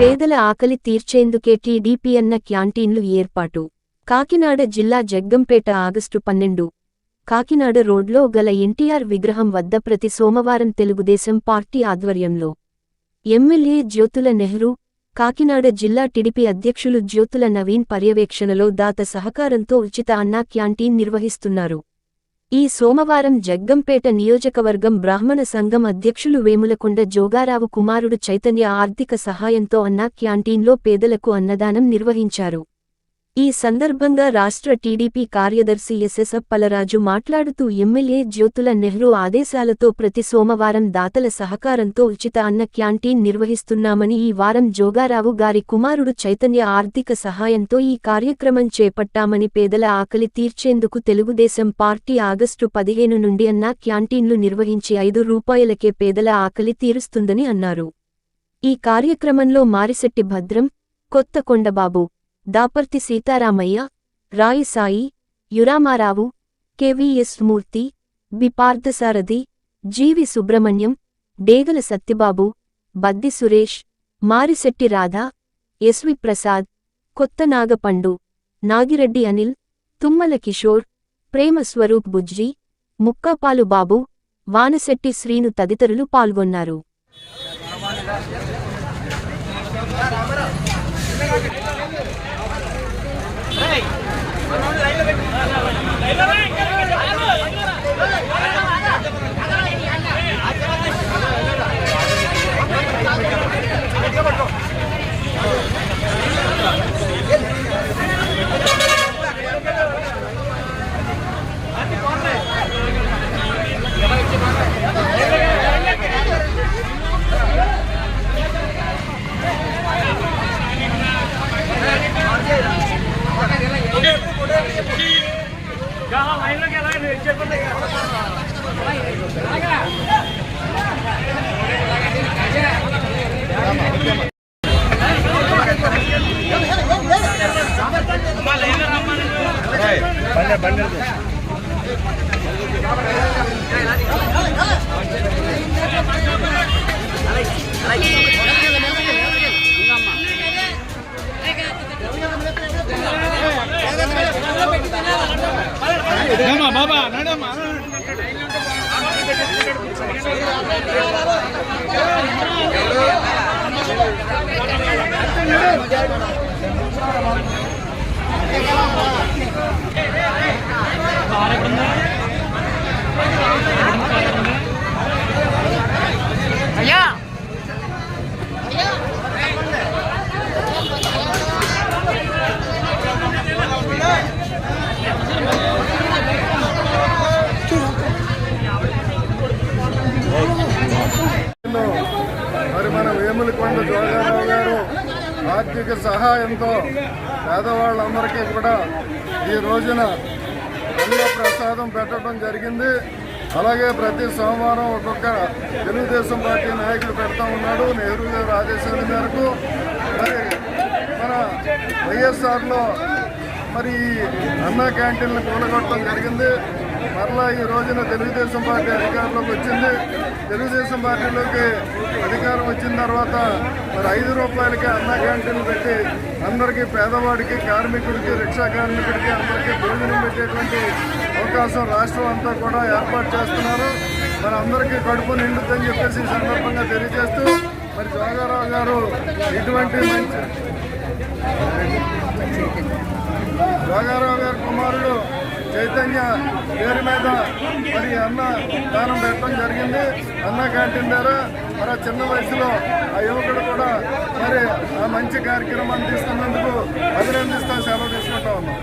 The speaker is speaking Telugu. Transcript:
పేదల ఆకలి తీర్చేందుకే టీడీపీ అన్న క్యాంటీన్లు ఏర్పాటు. కాకినాడ జిల్లా జగ్గంపేట ఆగస్టు పన్నెండు. కాకినాడ రోడ్లో గల ఎన్టీఆర్ విగ్రహం వద్ద ప్రతి సోమవారం తెలుగుదేశం పార్టీ ఆధ్వర్యంలో. ఎమ్మెల్యే జ్యోతుల నెహ్రూ కాకినాడ జిల్లా టిడిపి అధ్యక్షులు జ్యోతుల నవీన్ పర్యవేక్షణలో దాత సహకారంతో ఉచిత అన్నా క్యాంటీన్ నిర్వహిస్తున్నారు. ఈ సోమవారం జగ్గంపేట నియోజకవర్గం బ్రాహ్మణ సంఘం అధ్యక్షులు వేములకొండ జోగారావు కుమారుడు చైతన్య ఆర్థిక సహాయంతో అన్నా క్యాంటీన్లో పేదలకు అన్నదానం నిర్వహించారు. ఈ సందర్భంగా రాష్ట్ర టీడీపీ కార్యదర్శి ఎస్ఎస్ మాట్లాడుతూ ఎమ్మెల్యే జ్యోతుల నెహ్రూ ఆదేశాలతో ప్రతి సోమవారం దాతల సహకారంతో ఉచిత అన్న క్యాంటీన్ నిర్వహిస్తున్నామని ఈ వారం జోగారావు గారి కుమారుడు చైతన్య ఆర్థిక సహాయంతో ఈ కార్యక్రమం చేపట్టామని పేదల ఆకలి తీర్చేందుకు తెలుగుదేశం పార్టీ ఆగస్టు పదిహేను నుండి అన్న క్యాంటీన్లు నిర్వహించి ఐదు రూపాయలకే పేదల ఆకలి తీరుస్తుందని అన్నారు. ఈ కార్యక్రమంలో మారిశెట్టి భద్రం కొత్త కొండబాబు దాపర్తి సీతారామయ్య రాయి Sai యురామారావు KVS Murthy B Parthasarathi GV Subrahmanyam Degala Satyababu Baddi Suresh Marisetti Radha SV Prasad Kotha Nagapandu Nagireddy Anil Tummala Kishore ప్రేమ స్వరూప్ బుజ్జి ముక్కాపాలు బాబు వానశెట్టి శ్రీను తదితరులు పాల్గొన్నారు. பண்ண பண்ணுறது பாபா நடமா Thank you. ആരെ കൊടുക്കുന്നത് ఆర్థిక సహాయంతో పేదవాళ్ళందరికీ కూడా ఈ రోజున అన్న ప్రసాదం పెట్టడం జరిగింది. అలాగే ప్రతి సోమవారం ఒక్కొక్క తెలుగుదేశం పార్టీ నాయకుడు పెడతా ఉన్నాడు నెహ్రూ గారు ఆదేశాల మేరకు. మరి మన వైఎస్ఆర్లో మరి ఈ అన్న క్యాంటీన్లు కూలగొట్టడం జరిగింది. మరలా ఈ రోజున తెలుగుదేశం పార్టీ అధికారంలోకి వచ్చింది. తెలుగుదేశం పార్టీలోకి అధికారం వచ్చిన తర్వాత మరి ఐదు రూపాయలకి అన్న క్యాంటీన్లు పెట్టి అందరికీ పేదవాడికి కార్మికుడికి రిక్షా కార్మికుడికి అందరికీ భోజనం పెట్టేటువంటి అవకాశం రాష్ట్రం అంతా కూడా ఏర్పాటు చేస్తున్నారు. మరి అందరికీ కడుపు నిండుద్దని చెప్పేసి ఈ సందర్భంగా తెలియజేస్తూ మరి జోగారావు గారు ఇటువంటి మంచి చైతన్య పేరు మీద మరి అన్న దానం పెట్టడం జరిగింది. అన్న క్యాంటీన్ ద్వారా మరి చిన్న వయసులో ఆ యువకుడు కూడా మరి ఆ మంచి కార్యక్రమాన్ని తీసుకున్నందుకు అభినందిస్తా సేవ తీసుకుంటా ఉన్నాం.